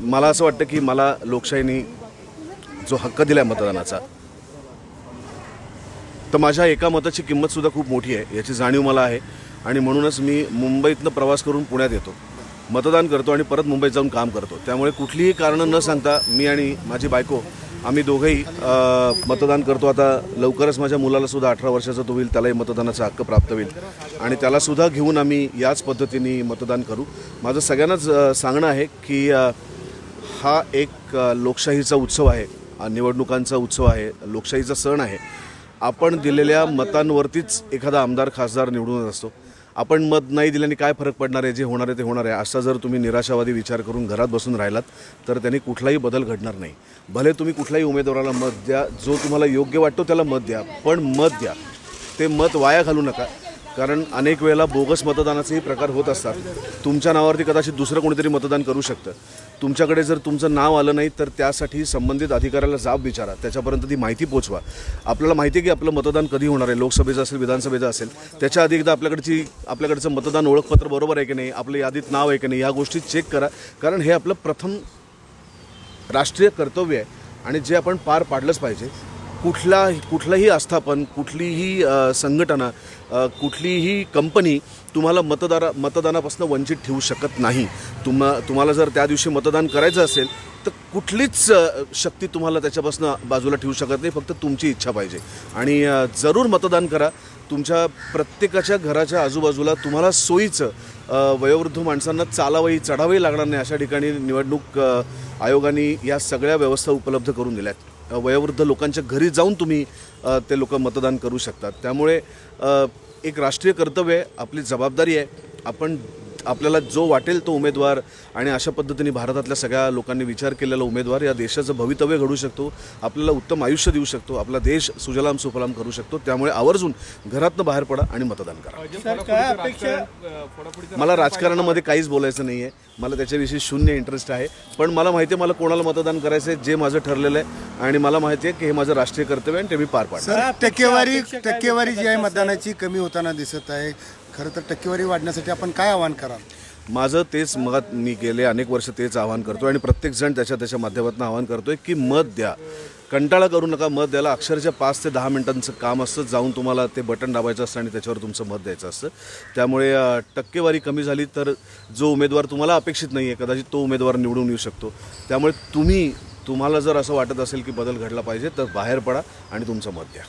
मला असं वाटतं की मला लोकशाहीने जो हक्क दिला आहे मतदानाचा तर माझ्या एका मताची किंमतसुद्धा खूप मोठी आहे याची जाणीव मला आहे. आणि म्हणूनच मी मुंबईतनं प्रवास करून पुण्यात येतो मतदान करतो आणि परत मुंबईत जाऊन काम करतो. त्यामुळे कुठलीही कारणं न सांगता मी आणि माझी बायको आम्ही दोघंही मतदान करतो. आता लवकरच माझ्या मुलाला सुद्धा अठरा वर्षाचा तो होईल त्यालाही मतदानाचा हक्क प्राप्त होईल. आणि त्यालासुद्धा घेऊन आम्ही याच पद्धतीने मतदान करू. माझं सगळ्यांनाच सांगणं आहे की हा एक लोकशाहीचा उत्सव आहे. निवडणुकांचा उत्सव आहे. लोकशाहीचा सण आहे. आपण दिलेल्या मतांवरतीच एखादा आमदार खासदार निवडून असतो. आपण मत नाही दिल्याने काय फरक पडणार आहे जे होणार आहे ते होणार आहे. असा जर तुम्ही निराशावादी विचार करून घरात बसून राहिलात तर त्यांनी कुठलाही बदल घडणार नाही. भले तुम्ही कुठल्याही उमेदवाराला मत द्या जो तुम्हाला योग्य वाटतो त्याला मत द्या पण मत द्या. ते मत वाया घालू नका. कारण अनेक वेळेला बोगस मतदानाचेही प्रकार होत असतात. तुमच्या नावावरती कदाचित दुसरं कोणीतरी मतदान करू शकतं. तुमच्याकडे जर तुमचं नाव आलं नाही तर त्यासाठी संबंधित अधिकाऱ्याला जाब विचारा. त्याच्यापर्यंत ती माहिती पोचवा. आपल्याला माहिती आहे की आपलं मतदान कधी होणार आहे? लोकसभेचं असेल विधानसभेचं असेल. त्याच्या आधी एकदा आपल्याकडची आपल्याकडचं मतदान ओळखपत्र बरोबर आहे की नाही? आपलं यादीत नाव आहे की नाही? ह्या गोष्टी चेक करा. कारण हे आपलं प्रथम राष्ट्रीय कर्तव्य आहे आणि जे आपण पार पाडलंच पाहिजे. कुठला कुठलंही आस्थापन कुठलीही संघटना कुठलीही कंपनी तुम्हाला मतदारा मतदानापासून वंचित ठेवू शकत नाही. तुम्हा तुम्हाला जर त्या दिवशी मतदान करायचं असेल तर कुठलीच शक्ती तुम्हाला त्याच्यापासून बाजूला ठेवू शकत नाही फक्त तुमची इच्छा पाहिजे. आणि जरूर मतदान करा. तुमच्या प्रत्येकाच्या घराच्या आजूबाजूला तुम्हाला सोयीचं वयोवृद्ध माणसांना चालावंही चढावंही लागणार नाही अशा ठिकाणी निवडणूक आयोगाने या सगळ्या व्यवस्था उपलब्ध करून दिल्या आहेत वयोवृद्ध लोकांच्या घरी जाऊन तुम्ही ते लोक मतदान करू शकतात. त्यामुळे एक राष्ट्रीय कर्तव्य आहे आपली जबाबदारी आहे. आपण आपल्याला जो वाटेल तो उमेदवार आणि अशा पद्धतीने भारतातल्या सगळ्या लोकांनी विचार केलेला उमेदवार या देशाचं भवितव्य घडू शकतो आपल्याला उत्तम आयुष्य देऊ शकतो आपला देश सुजलाम सुफलाम करू शकतो त्यामुळे आवर्जून घरातनं बाहेर पडा आणि मतदान करा. सर काय अपेक्षा मला राजकारणामध्ये काहीच बोलायचं नाही आहे मला त्याच्याविषयी शून्य इंटरेस्ट आहे. पण मला माहिती आहे मला कोणाला मतदान करायचं आहे जे माझं ठरलेलं आहे. आणि मला माहिती आहे की हे माझं राष्ट्रीय कर्तव्य आहे आणि ते मी पार पाडणार सर टक्केवारी टक्केवारी जी आहे मतदानाची कमी होताना दिसत आहे. खरं तर टक्केवारी वाढण्यासाठी आपण काय आवाहन कराल? माझं तेच मत मी गेले अनेक वर्ष तेच आवाहन करतो आणि प्रत्येकजण त्याच्या त्याच्या माध्यमातून आवाहन करतोय की मत द्या. कंटाळा करू नका मत द्यायला अक्षरशः पाच ते दहा मिनिटांचं काम असतं जाऊन तुम्हाला ते बटन दाबायचं असतं आणि त्याच्यावर तुमचं मत द्यायचं असतं. त्यामुळे टक्केवारी कमी झाली तर जो उमेदवार तुम्हाला अपेक्षित नाही आहे कदाचित तो उमेदवार निवडून येऊ शकतो. त्यामुळे तुम्ही तुम्हाला जर असं वाटत असेल की बदल घडला पाहिजे तर बाहेर पडा आणि तुमचं मत द्या.